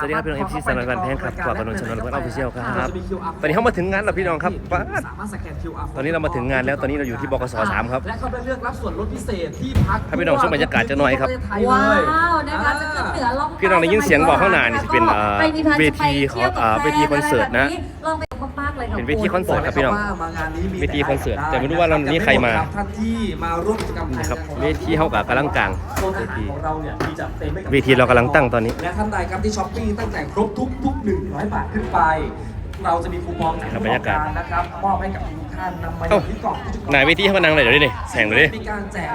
สวัสดีครับพี่น้องเอฟซีสารพันแพงครับกว่ากันนนท์ชนนท์เพื่อนออฟฟิเชียลครับตอนนี้เขามาถึงงานแล้วพี่น้องครับป๊าดสามารถสแกน QR ตอนนี้เรามาถึงงานแล้วตอนนี้เราอยู่ที่บกสสามครับและเข้าไปเลือกรับส่วนลดพิเศษที่พักให้พี่น้องชมบรรยากาศจะหน่อยครับว้าวนะคะจะขึ้นเหนือลงใต้พี่น้องได้ยินเสียงบอกข้างหน้านี่จะเป็นเอ่อใครมีแพลนจะไปเวทีของเอ่อเวทีคอนเสิร์ตนะ เลยค่ะเป็นเวทีคอนเสิร์ตครับพี่น้องว่ามางานนี้มีเวทีคอนเสิร์ตแต่ไม่รู้ว่าเรานี่ใครมาท่านที่มาร่วมกิจกรรมนะครับของเวทีเขากับกำลังกลางโซนเวอาหารทีของเราเนี่ยมีจัดเต็มให้กับเวทีเรากำลังตั้งตอนนี้และท่านใดครับที่ช้อปปิ้งตั้งแต่ครบทุกทุก100บาทขึ้นไป เราจะมีคูปองจากครับบรรยากาศนะครับมอบให้กับทุกท่านนำมาอเอ้ายู่ที่กล่องที่จุดหนายเวทีเขามานั่งเลยเดี๋ยวนี้นี่แข่งเลยดิมีการแจก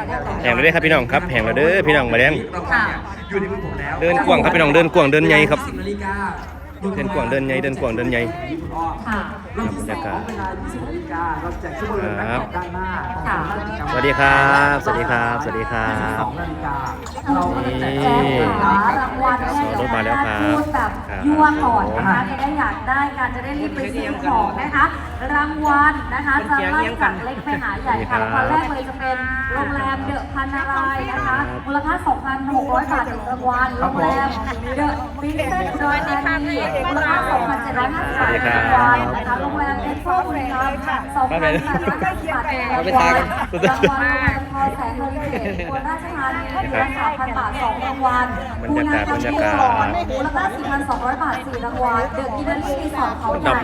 แห่งเลยเด้อครับพี่น้องครับแห่งเลยเด้อพี่น้องมาแดงรางวัลเนี่ยอยู่ในมือผมแล้วเดินกว้างครับพี่น้องเดินกว้างเดินใหญ่ครับสินาฬิกา เดินกว้างเดินใหญ่เดินกว้างเดินใหญ่ค่ะรอบที่สองเวลา20นาฬิกาเราแจกชั่วโมงละแบบด้านหน้าค่ะสวัสดีครับสวัสดีครับสวัสดีครับ22นาฬิกาเราก็จะแจกแจ้งหารางวัลแรกรถมาแล้วครับพูดแบบครับยั่วก่อนนะคะจะได้อยากได้การจะได้รีบไปซื้อของนะคะ รางวัลนะคะจะไล่จากเล็กไปหาใหญ่ค่ะรางวัลแรกเลยจะเป็นโรงแรมเดอะพันนารายณ์นะคะมูลค่า 2,600 บาทถึงรางวัลโรงแรมเดอะพิเศษอุดรธานีมูลค่า2,750บาทถึงรางวัลนะคะโรงแรมเอ็กโซบุรีรัมย์2,850บาทถึงรางวัลรางวัลโรงแรมพอแสงโฮลิเดย์อุบลราชธานีมูลค่า3,000บาท2รางวัลบรรยากาศบรรยากาศมูลค่า4,200 บาท 4 รางวัลเดอะกินเนอรี่รีสอร์ทเขาใหญ่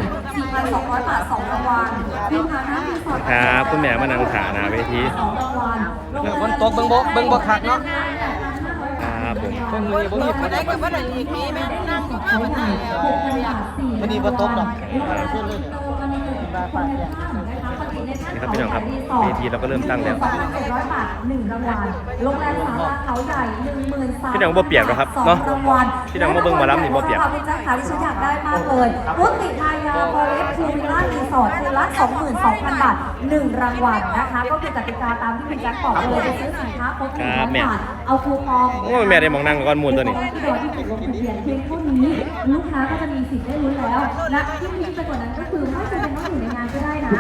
4,200 บาท 2 รางวัลวิวผาน้ำรีสอร์ทครับคุณแม่มานั่งถาหนาเวทีสองรางวัลฝนตกเบิ่งบ่เบิ่งบ่คักเนาะครับผมเบิ่งมือบ่มีฝนได้กับว่าไหนอีกมีไหม นั่งก็ไม่ได้วันนี้บ่ตกดอกนี่ครับพี่น้องครับเวทีเราก็เริ่มตั้งแล้ว2,700บาท1รางวัลโรงแรมสาราเขาใหญ่13,000พี่น้องบ่เปียกหรอกครับเนาะสองรางวัลพี่น้องมาเบิ่งหมอลำนี่บ่เปียกพี่แจ๊คค่ะที่ฉันอยากได้มากเลยวุฒิทายาโบเอฟทูวิลล่ารีสอร์ทคืนละ22,000 บาท1รางวัลนะคะ ก็คือกติกาตามที่คุณแจ็คบอกเลยไปซื้อสินค้าครบ100ครับแม่บาท เอาคูปองโอ้ยแม่ได้มองนั่งก่อนมูลตัวนี้ที่เราที่ถูกลงทะเบียนเพียงเท่านี้ลูกค้าก็จะมีสิทธิ์ได้ลุ้นแล้ว และที่พีคไปกว่านั้นก็คือไม่จำเป็นต้องอยู่ในงานก็ได้นะ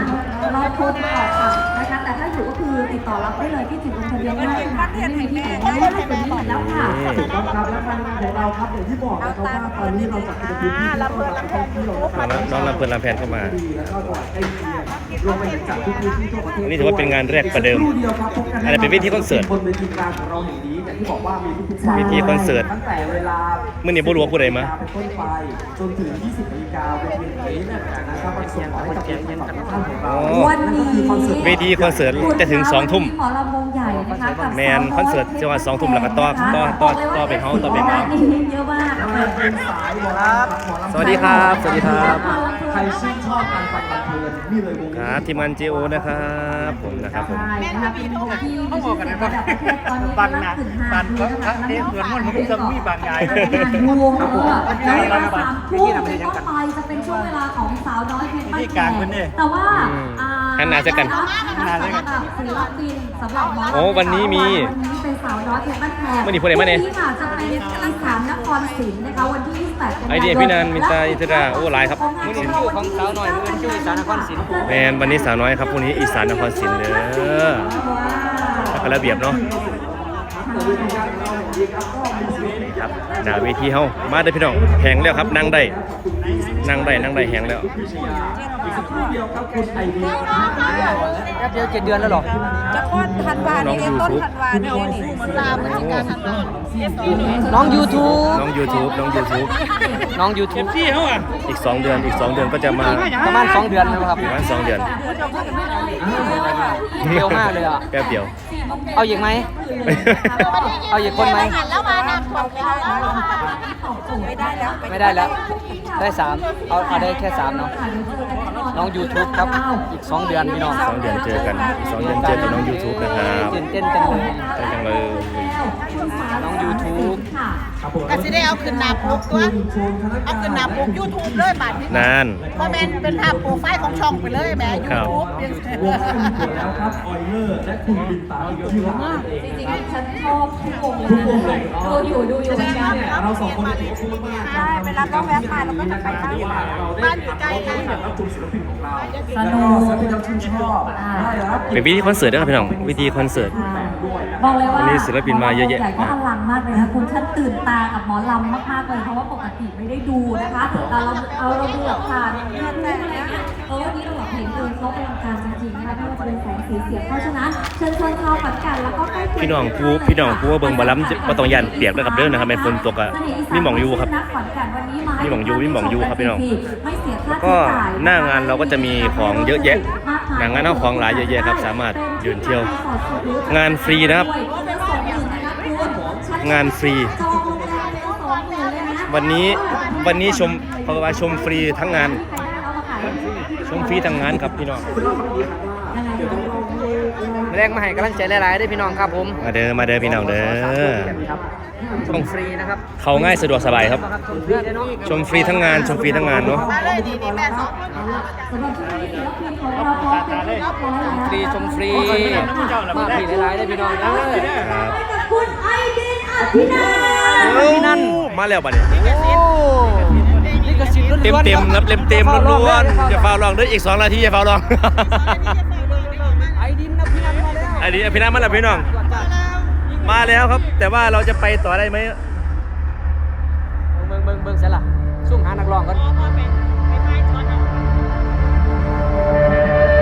เราโทรติดต่อค่ะนะคะ แต่ถ้าอยู่ก็คือติดต่อรับได้เลยที่จุดลงทะเบียนง่ายขนาดนี้ไม่มีที่ไหนง่ายกว่านี้อีกแล้วค่ะ ถูกต้องครับและการงานของเราครับอย่างที่บอกนะครับว่าตอนนี้เราจัดเป็นพื้นที่ที่ต้อนรับนักท่องเที่ยวนะครับน้องลำเพลินลำแพนเข้ามา แล้วก็จังหวัดใกล้เคียงรวมไปถึงจากทุกพื้นที่ทั่วประเทศอันนี้ถือว่าเป็นงานแรกประเดิมครู่ดียวครับพบกัอะไรเป็นเวทีคอนเสิร์ต บนเวทีกลางของเราแห่งนี้ อย่างที่บอกว่ามีทุกๆวันเวทีคอนเสิร์ตตั้งแต่เวลามื้อนี้บ่รู้ว่าผู้ใดมา เป็นต้นไปจนถึง 20นาฬิกาเวทีนี้เนี่ยนะครับมันส่งต่อให้กับแฟนคลับทุกท่านของเราวันนี้เวทีคอนเสิร์ตจะถึงสองทุ่มหมอลำวงใหญ่นะคะกับแมนคอนเสิร์ตจังหวัดสองทุ่มแล้วก็ต่อต่อต่อต่อไปเฮาต่อไปเฮาเยอะมากครับสวัสดีครับ สวัสดีครับใครชื่นชอบการฟังการเพลินนี่เลยวงคนี้รับทีมงาน JO นะครับผมนะครับผมใช่นะคะเป็นวงที่มีชื่อเสียงระดับประเทศตอนนี้กำลังขึ้นหาดอยู่นะคะแล้วก็ฝากด้วยก่อนงานวงเออแล้วเวลาสามทุ่มเป็นต้นไปจะเป็นช่วงเวลาของสาวน้อยเพชรบ้านแพงแต่ว่าอ่า หันหน้าเจอกันหันหน้าเจอกันศิลปินสำหรับหมอลำโอ้วันนี้มีวันนี้เป็นสาวน้อยเพชรบ้านแพงวันนี้พูดอะไรมาเนี่ยวัค่ะจะเป็นอีสานนครศรีนะคะวันที่28กันยายนไอเดียพี่นันมินตาอินทราโอ้หลายครับมื้อชื่อของสาวน้อยมื้อนี้ชื่ออีสานนครศรีแมนวันนี้สาวน้อยครับพรุ่งนี้อีสานนครศรีเด้อแล้วก็ระเบียบเนาะ ครับหน้าเวทีเฮามาได้พี่น้องแหงแล้วครับนั่งได้นั่งได้นั่งได้แหงแล้วแป๊บเดียวเจ็ดเดือนแล้วหรอจะคลอด ธันวาน้องนี่ยูต้นทูบธันวานี่นี่ตามพฤศจิกาธันวาน้อง YouTube น้อง YouTube น้อง YouTube น้อง YouTube อีก 2 เดือน อีก 2 เดือนก็จะมาประมาณ 2 เดือนแล้วครับ ประมาณ2เดือนเร็วมากเลยอะ แป๊บเดียว เอาอีกไหม เอาอีกคนไหมแล้วมาน้ำท่วมไม่ได้แล้วไม่ได้แล้ว ได้สามเอาเอาได้แค่สามเนาะ น้อง YouTube ครับ อีก 2 เดือนพี่น้อง สองเดือนเจอกันอีก สองเดือนเจอกับน้อง YouTube นะครับตื่นเต้นจังเลยเจอจังเลย น้อง YouTube ก็สิได้เอาขึ้นหน้าปกตัว เอาขึ้นหน้าปกยูทูบเลยบาทนี้นานเพราะแมนเป็นภาพโปรไฟล์ของช่องไปเลยแหมยูครับทูบยังวงคุณเกิดแล้วครับออยเลอร์และคุณบินตามที่ร้านเองจริงๆฉันชอบทุกวงเลยนะดูอยู่ดูอยู่เหมือนกันเราสองคนเป็นคู่มากใช่เวลาเราแวะมาเราก็จะไปบ้านบ้านอยู่ใกล้กันรับชมศิลปินของเราสแล้วนุก็กศิลปินที่ชื่นชอบได้รับเป็นวิธีคอนเสิร์ตด้วยครับพี่น้องวิธีคอนเสิร์ต บอกเลยว่าวันนี้ศิลปินมาเยอะแยะ ใหญ่ก็อลังมากเลยนะคุณฉันตื่นตาตากับหมอลำมากๆเลยเพราะว่าปกติไม่ได้ดูนะคะแต่เราเอาเราดูแบบผ่านยูทูบอะไรเงี้ยเออวันนี้เราแบบเห็นเลยเขาเป็นการจริงๆนะคะไม่ว่าจะเป็นแสงสีเสียงเพราะฉะนั้นเชิญชวนชาวขอนแก่นแล้วก็ใกล้เคียพี่น้องผู้พี่น้องผู้ว่าเบิ่งบ่ล้ำบ่ต้องย่านเปียกนะครับเด้อนะครับแม่นฝนตกอะมีหม่องอยู่ครับขอนแก่นวันนี้มาให้มีหม่องอยู่มีหม่องอยู่ครับพี่น้องไม่เสียค่าก็ใช้จ่ายหน้างานเราก็จะมีของเยอะแยะหน้างานเอาของหลายเยอะแยะครับ สามารถยืนเที่ยว งานฟรีนะครับ งานฟรี วันนี้วันนี้ชมเพราะว่าชมฟรีทั้งงาน ชมฟรีทั้งงานครับพี่น้องแรงมาให้กำลังใจหลายๆด้วยพี่น้องครับผมมาเด้อมาเด้อพี่น้องเด้อครับชมฟรีนะครับเขาง่ายสะดวกสบายครับ ชมฟรีเลยเนาะชมฟรีทั้งงานชมฟรีทั้งงานเนาะมาเลยดีดีแม่สองฟรีชมฟรีมาฟรีหลายๆด้วยพี่น้องเด้อครับคุณไอดินอภินันท์เอ้ามาแล้วบัดนี้โอ้นี่ก็สิทธิ์ล้วนๆเต็มเต็มๆครับเต็มเต็มๆล้วนๆอย่าฟาวลองเด้ออีก2นาทีอย่าฟาวลอง ไอดินนะพี่นันมาแล้วอันนี้พี่น้ำมาแล้วพี่น้อง มาแล้วครับ แต่ว่าเราจะไปต่อได้ไหมเบิ่งเบิ่งเบิ่งเสร็จละซุ่มหานักร้องกัน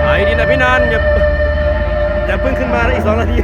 ไอ้ดีนะพี่นันอย่าอย่าเพิ่งขึ้นมานะอีกสองนาที